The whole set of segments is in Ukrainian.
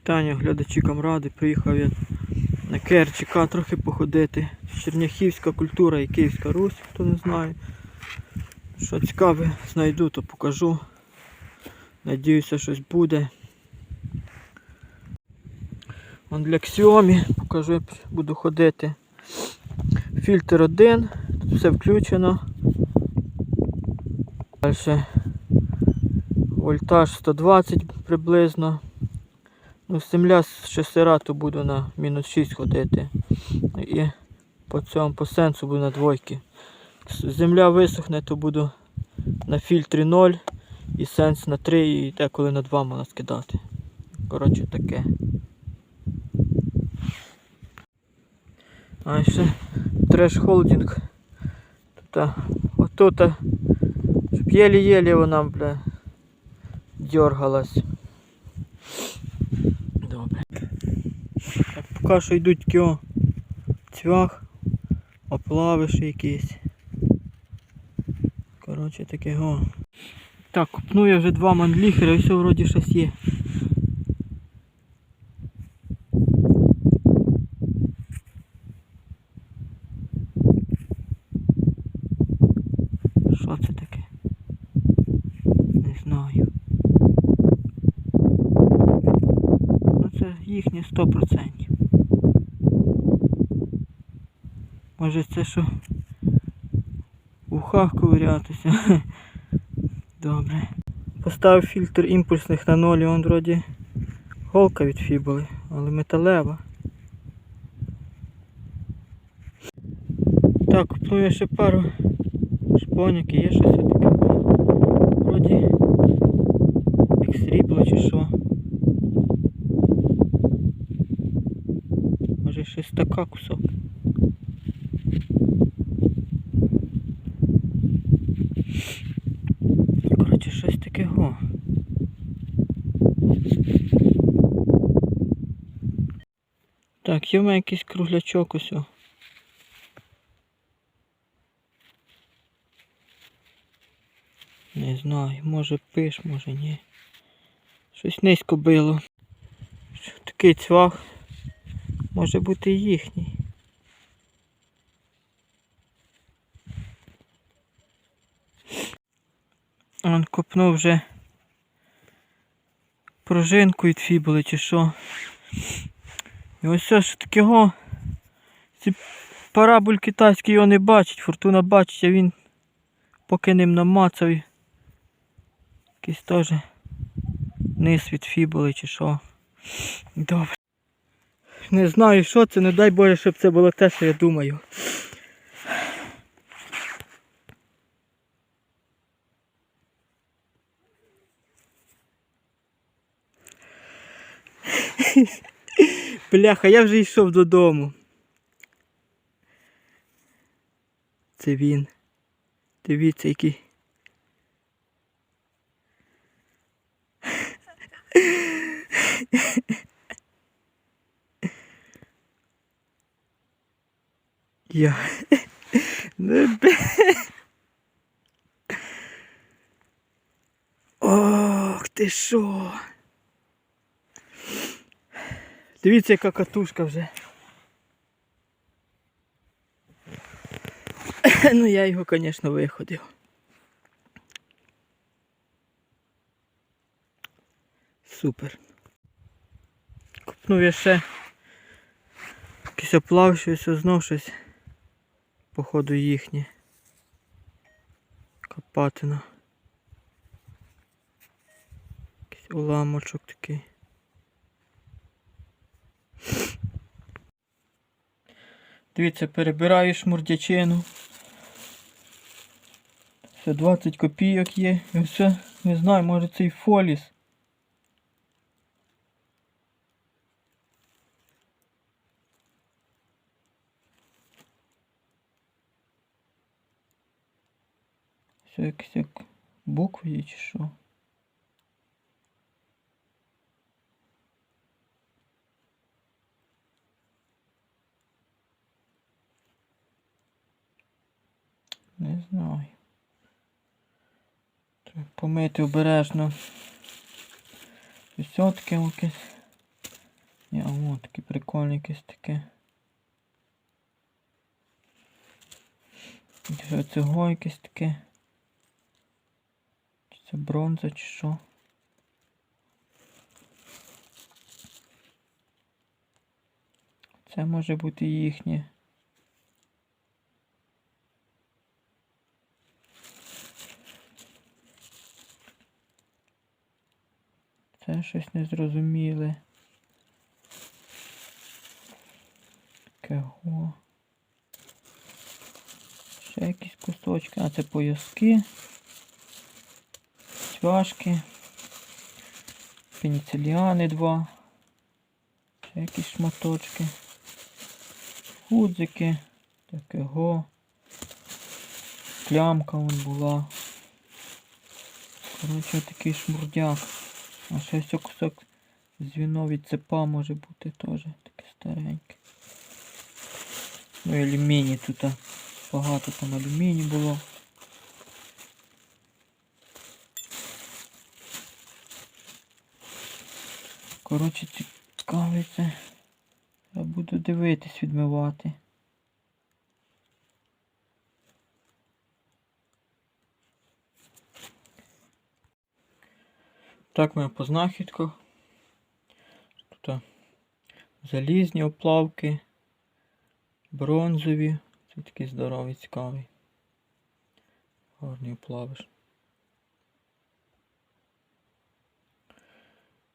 Вітання, глядачі камради. Приїхав я на Керчика трохи походити. Черняхівська культура і Київська Русь, хто не знає. Що цікаве, знайду, то покажу. Надіюся, щось буде. Вон для Xiaomi покажу, як буду ходити. Фільтр один, тут все включено. Далі вольтаж 120 приблизно. Ну, земля з шесера то буду на мінус 6 ходити. І по цьому по сенсу буду на двойки. Земля висохне, то буду на фільтрі 0 і сенс на 3 і деколи на 2 можна скидати. Коротше таке. А ще треш холдинг. Тут, отут, щоб єлі-єлі вона, бля, дергалась. Добре. Так, поки що йдуть такі о, цвях, оплавиші якісь. Коротше таке го. Так, купну я вже два мандліхера і все вроді щось є. Що це таке? Не знаю. Ну це їхнє 100%. Може це що в ухах ковирятися. Добре. Поставив фільтр імпульсних на ноль, і он вроді голка від фібули, але металева. Так, купну ще пару шпоняки, є щось таке. Вроді як чи що. Може щось така кусок. Коротше, щось таке го. Так, є в мене якийсь круглячок ось. Не знаю, може пиш, може ні. Щось низько било. Такий цвах. Може бути їхній. Он копнув вже пружинку від фібули чи що. І ось все ж такого. Ці параболь китайський його не бачить, фортуна бачить, а він поки ним намацав. Якийсь теж низ від фібули чи що. Добре. Не знаю, що це, не дай Боже, щоб це було те, що я думаю. Бляха, я вже йшов додому. Це він. Дивіться, який. Я. Бе. Ох, ти що? Дивіться, яка катушка вже. ну я його, звісно, виходив. Супер. Купнув я ще якийсь оплав, щось знов щось. Походу їхнє. Копатина. Якийсь уламочок такий. Дивіться, перебираю шмурдячину. Все 20 копійок є. І все, не знаю, може цей фоліс. Все якісь як букви є чи що. Не знаю. Треба помити обережно. Все таке якесь. Ні, таке прикольне якесь таке. Що цього якесь таке? Чи це бронза, чи що? Це може бути їхнє. Це щось незрозуміле. Кого? Ще якісь кусочки. А це пояски. Цвяшки. Пеніциліани два. Ще якісь шматочки. Гудзики. Такого. Клямка вон була. Коротше, такий шмурдяк. А ще ось кусок звіно від цепа може бути теж таке стареньке. Ну і алюміній тут. Багато там алюміній було. Коротше, цікавий це. Я буду дивитись, відмивати. Так ми по знахідках. Тут залізні оплавки, бронзові. Це такий здоровий, цікавий. Гарний оплавиш.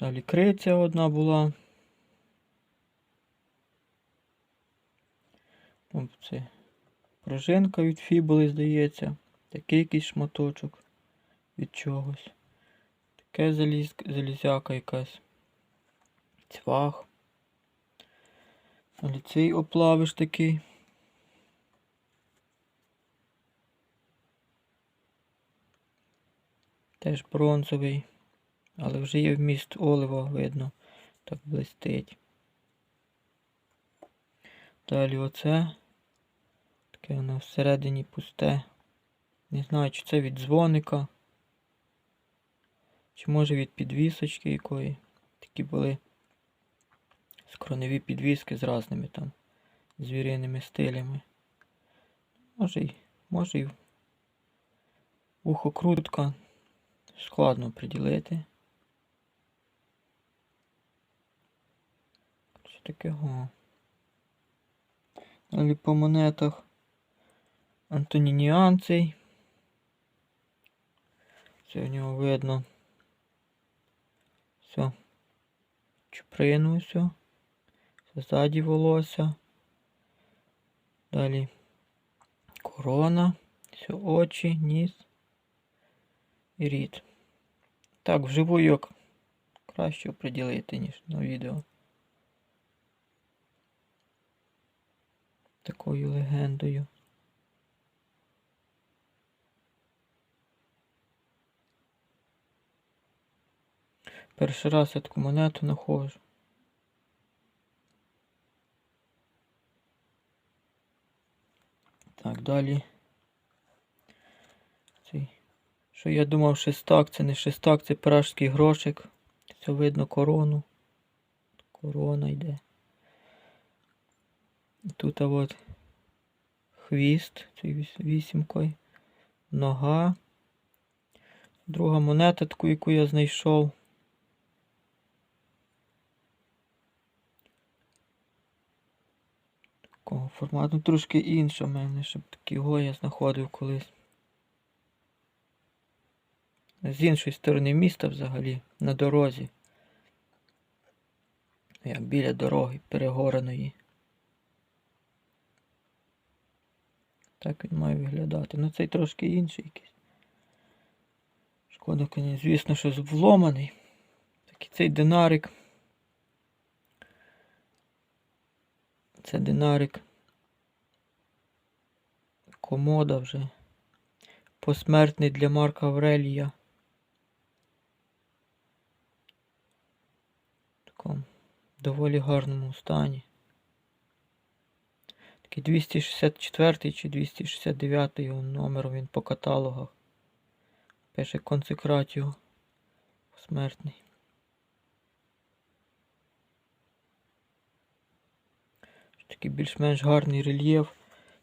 Далі криця одна була. Там це пружинка від фібули, здається. Такий якийсь шматочок від чогось. Таке заліз, залізяка якась. Цвах. Але цей оплавиш такий. Теж бронзовий. Але вже є вміст олива, видно. Так блистить. Далі оце. Таке воно всередині пусте. Не знаю, чи це від дзвоника. Чи може від підвісочки якої. Такі були скроневі підвіски з разними там звіриними стилями. Може й, може й ухокрутка. Складно приділити. Що таке го? Далі по монетах Антонініан цей. Це в нього видно. Все. Чуприну. Ззаді волосся. Далі корона. Все очі, ніс і рід. Так, вживу як краще оприділити, ніж на відео. Такою легендою. Перший раз я таку монету знаходжу. Так, далі. Цей. Що я думав шестак, це не шестак, це пражський грошик. Це видно корону. Корона йде. Тут от хвіст, цей вісімкою, нога. Друга монета, таку, яку я знайшов. Формату Ну, трошки інша в мене, щоб такого я знаходив колись. З іншої сторони міста взагалі, на дорозі. Як біля дороги перегореної. Так він має виглядати. Ну цей трошки інший якийсь. Шкода, звісно, що вломаний. Такий цей динарик. Це динарик. Комода вже. Посмертний для Марка Аврелія. В такому доволі гарному стані. Такий 264 чи 269 номер він по каталогах. Пише консекратіо. Посмертний. Такий більш-менш гарний рельєф.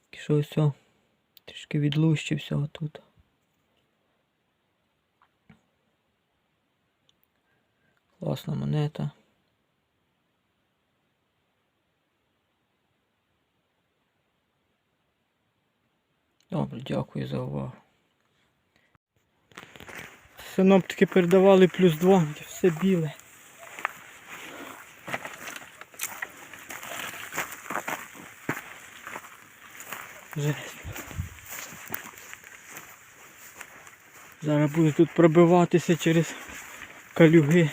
Такий, що ось трішки відлущився отут. Класна монета. Добре, дякую за увагу. Синоптики передавали плюс 2, де все біле. Жесть. Зараз буду тут пробиватися через калюги.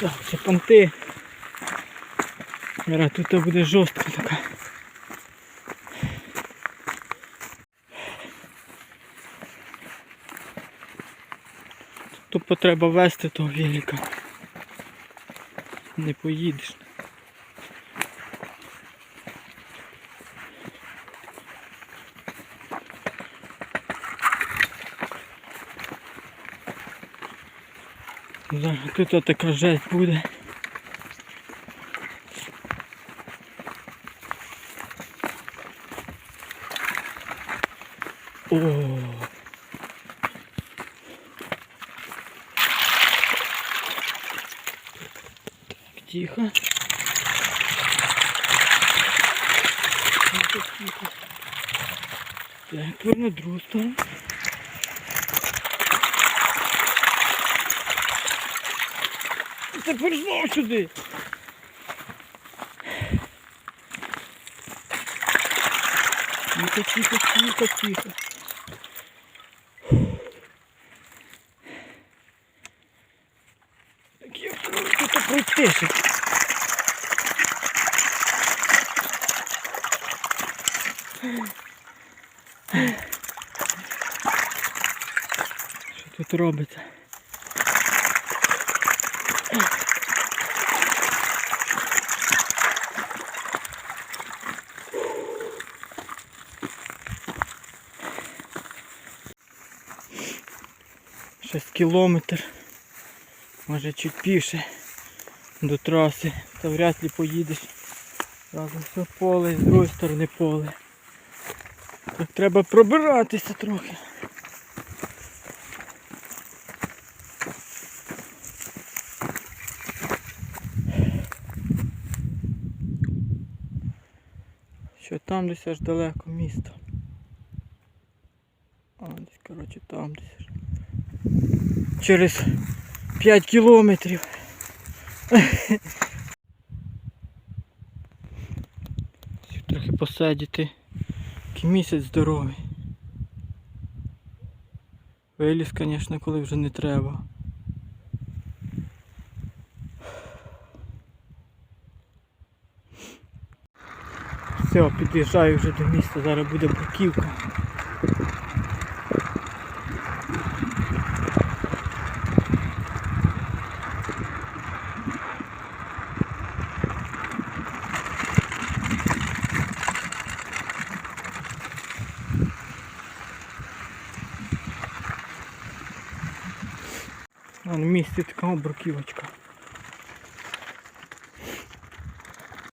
Так, це понти. Зараз тут буде жорстка така. Тупо треба вести того велика. Не поїдеш. Зараз тут така жесть буде. О. Так, тихо. Так, тепер на другу сторону. Тепер знов сюди. Тихо, тихо, тихо, тихо. Так як тут пройтися? Що тут робиться? Шесть кілометр, може чуть більше до траси, та вряд ли поїдеш. Разом все поле, з другої сторони поле. Треба пробиратися трохи. Що там десь аж далеко місто. А, десь, коротше, там десь. аж. Через 5 кілометрів. Трохи посидіти. Який місяць здоровий. Виліз, звісно, коли вже не треба. Все, під'їжджаю вже до міста, зараз буде бруківка. Така бруківочка.